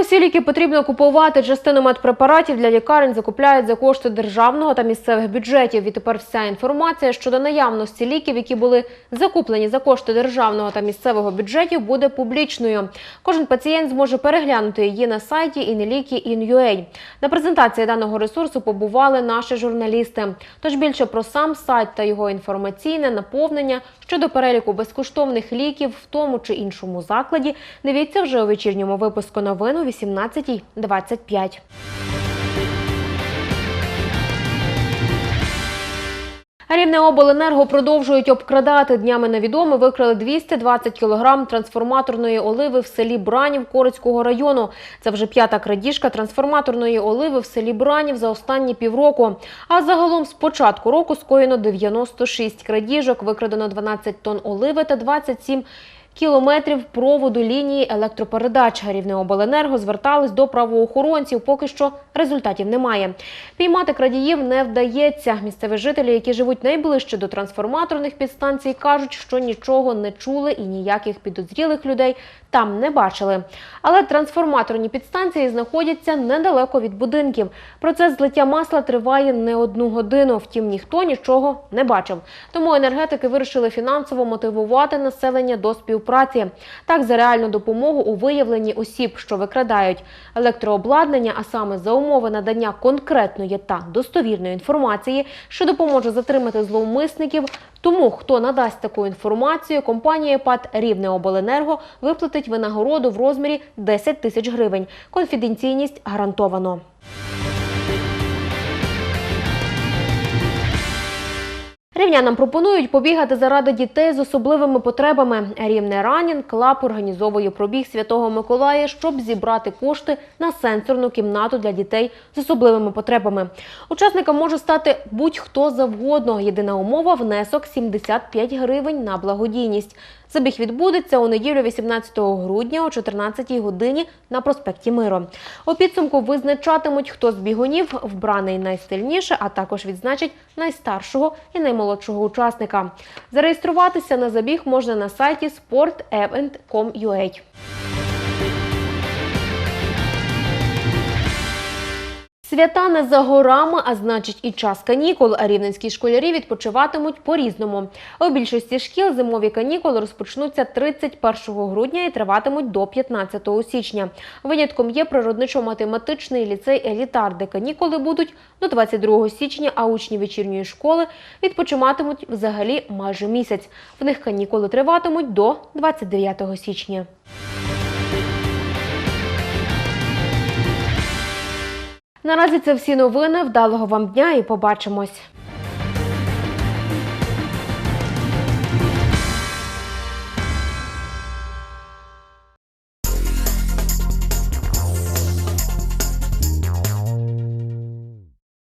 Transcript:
Усі ліки потрібно купувати. Частину медпрепаратів для лікарень закупляють за кошти державного та місцевих бюджетів. Відтепер вся інформація щодо наявності ліків, які були закуплені за кошти державного та місцевого бюджетів, буде публічною. Кожен пацієнт зможе переглянути її на сайті inliki.in.ua. На презентації даного ресурсу побували наші журналісти. Тож більше про сам сайт та його інформаційне наповнення щодо переліку безкоштовних ліків в тому чи іншому закладі. Дивіться вже у вечірньому випуску новин о 18.25. Рівнеобленерго продовжують обкрадати. Днями невідомо викрали 220 кілограм трансформаторної оливи в селі Бранів Корицького району. Це вже п'ята крадіжка трансформаторної оливи в селі Бранів за останні півроку. А загалом з початку року скоєно 96 крадіжок, викрадено 12 тонн оливи та 27 кілометрів проводу лінії електропередач. Рівнеобленерго звертались до правоохоронців. Поки що результатів немає. Піймати крадіїв не вдається. Місцеві жителі, які живуть найближче до трансформаторних підстанцій, кажуть, що нічого не чули і ніяких підозрілих людей там не бачили. Але трансформаторні підстанції знаходяться недалеко від будинків. Процес злиття масла триває не одну годину. Втім, ніхто нічого не бачив. Тому енергетики вирішили фінансово мотивувати населення до співпраці. Так, за реальну допомогу у виявленні осіб, що викрадають електрообладнання, а саме за умови надання конкретної та достовірної інформації, що допоможе затримати зловмисників. Тому, хто надасть таку інформацію, компанія ПАД Рівнеобленерго виплатить винагороду в розмірі 10 тисяч гривень. Конфіденційність гарантовано. Рівнянам пропонують побігати заради дітей з особливими потребами. Рівне Ранін клаб організовує пробіг Святого Миколая, щоб зібрати кошти на сенсорну кімнату для дітей з особливими потребами. Учасником може стати будь-хто завгодно. Єдина умова внесок 75 гривень на благодійність. Забіг відбудеться у неділю 18 грудня о 14 годині на проспекті Миру. У підсумку визначатимуть, хто з бігунів вбраний найстильніше, а також відзначать найстаршого і наймолодшого учасника. Зареєструватися на забіг можна на сайті sportevent.com.ua. Свята не за горами, а значить і час канікул. А рівненські школярі відпочиватимуть по-різному. У більшості шкіл зимові канікули розпочнуться 31 грудня і триватимуть до 15 січня. Винятком є природничо-математичний ліцей Елітар, де канікули будуть до 22 січня, а учні вечірньої школи відпочиватимуть взагалі майже місяць. В них канікули триватимуть до 29 січня. Наразі це всі новини. Вдалого вам дня і побачимось.